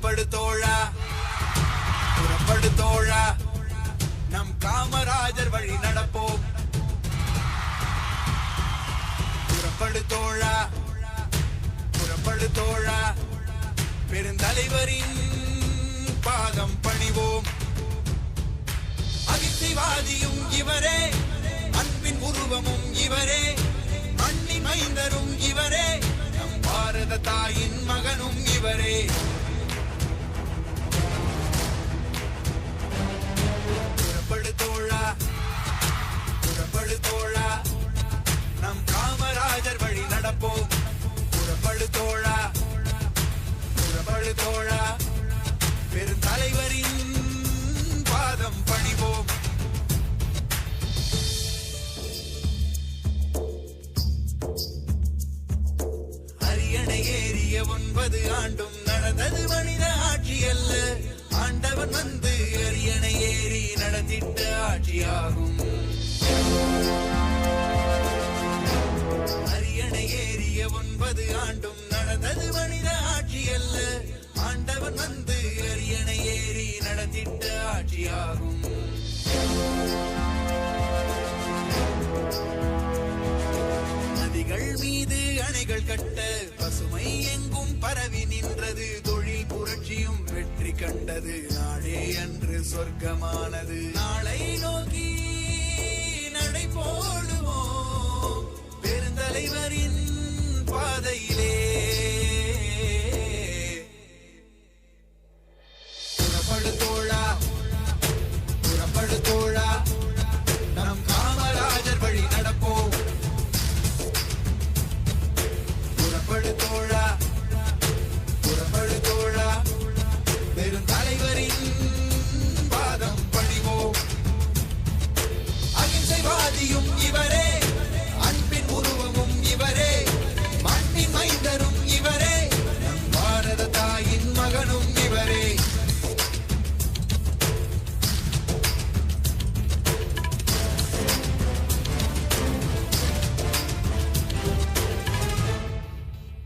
புறப்படு தோழா புறப்படு தோழா நம் காமராஜர் வழி நடப்போம். புறப்படு தோழா புறப்படு தோழா பெருந்தலைவரின் பாதம் பணிவோம். அகிம்சைவாதியும் இவரே. அன்பின் உருவமும் இவரே. மண்ணின் மைந்தரும் இவரே. நம் பாரத தாயின் மகனும் இவரே. புறப்படு தோழா புறப்படு தோழா. பெருந்தலைவரின் பாதம் பணிவோம். அரியணை ஏறிய ஒன்பது ஆண்டும் நடந்தது மனித ஆட்சி அல்ல. ஆண்டவன் வந்து அரியணை ஏறி நடத்திட்ட ஆட்சியாகும். ஆட்சியாகும் நதிகள் மீது அணைகள் கட்ட பசுமை எங்கும் பரவி நின்றது. தொழில் புரட்சியும் வெற்றி கண்டது. நாளே அன்று சொர்க்கமானது. நாளை நோக்கி